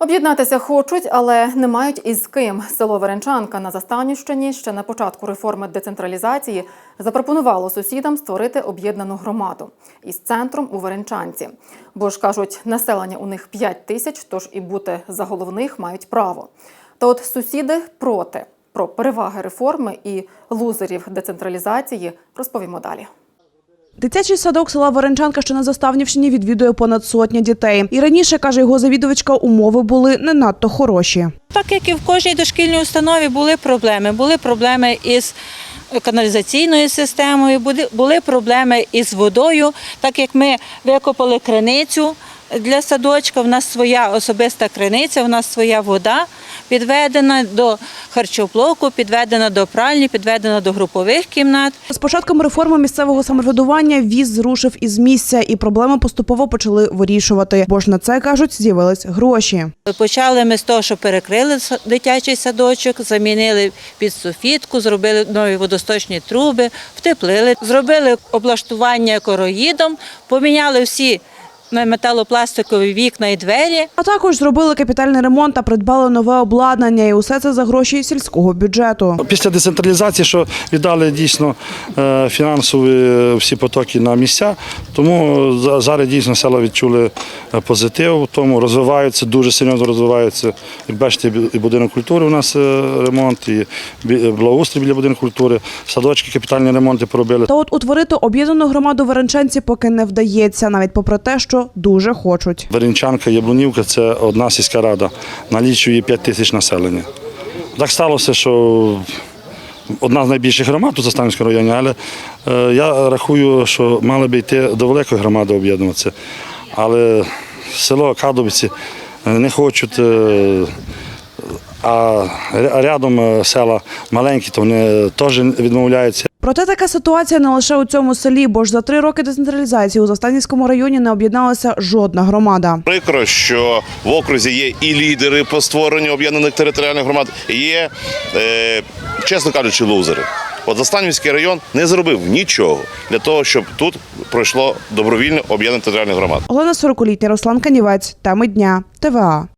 Об'єднатися хочуть, але не мають із ким. Село Веренчанка на Застанівщині ще на початку реформи децентралізації запропонувало сусідам створити об'єднану громаду із центром у Веренчанці. Бо ж кажуть, населення у них 5 тисяч, тож і бути за головних мають право. Та от сусіди проти про переваги реформи і лузерів децентралізації розповімо далі. Дитячий садок села Варенчанка, що на Заставнівщині, відвідує понад сотня дітей. І раніше, каже його завідувачка, умови були не надто хороші. Так як і в кожній дошкільній установі були проблеми. Були проблеми із каналізаційною системою, були- проблеми із водою, так як ми викопали криницю для садочка, в нас своя особиста криниця, в нас своя вода підведена до харчоблоку, підведена до пральні, підведена до групових кімнат. З початком реформи місцевого самоврядування віз зрушив із місця, і проблеми поступово почали вирішувати. Бо ж на це кажуть, з'явились гроші. Почали ми з того, що перекрили дитячий садочок, замінили під софітку, зробили нові водосточні труби, втеплили, зробили облаштування короїдом, поміняли всі металопластикові вікна і двері. А також зробили капітальний ремонт та придбали нове обладнання, і усе це за гроші сільського бюджету. Після децентралізації, що віддали дійсно е, фінансові е, всі потоки на місця, тому за- зараз дійсно села відчули е, позитив, тому розвиваються, дуже серйозно розвиваються. Як бачите, і будинок культури у нас ремонт, і благоустрій біля будинку культури, садочки капітальні ремонти поробили. Та от утворити об'єднану громаду Веренчанці поки не вдається, навіть попри те, що дуже хочуть. Веренчанка, Яблунівка це одна сільська рада, налічує 5 тисяч населення. Так сталося, що одна з найбільших громад у Заставницькому районі, але е, я рахую, що мали би йти до великої громади об'єднуватися. Але село Кадовиці е, не хочуть, е, а рядом села маленькі, то вони теж відмовляються. Проте така ситуація не лише у цьому селі, бо ж за три роки децентралізації у Застанівському районі не об'єдналася жодна громада. Прикро, що в окрузі є і лідери по створенню об'єднаних територіальних громад, і є, е, чесно кажучи, лузери. От Застанівський район не зробив нічого для того, щоб тут пройшло добровільне об'єднане територіальних громад. Олена Сорокулітня, Руслан Канівець. Теми дня. ТВА.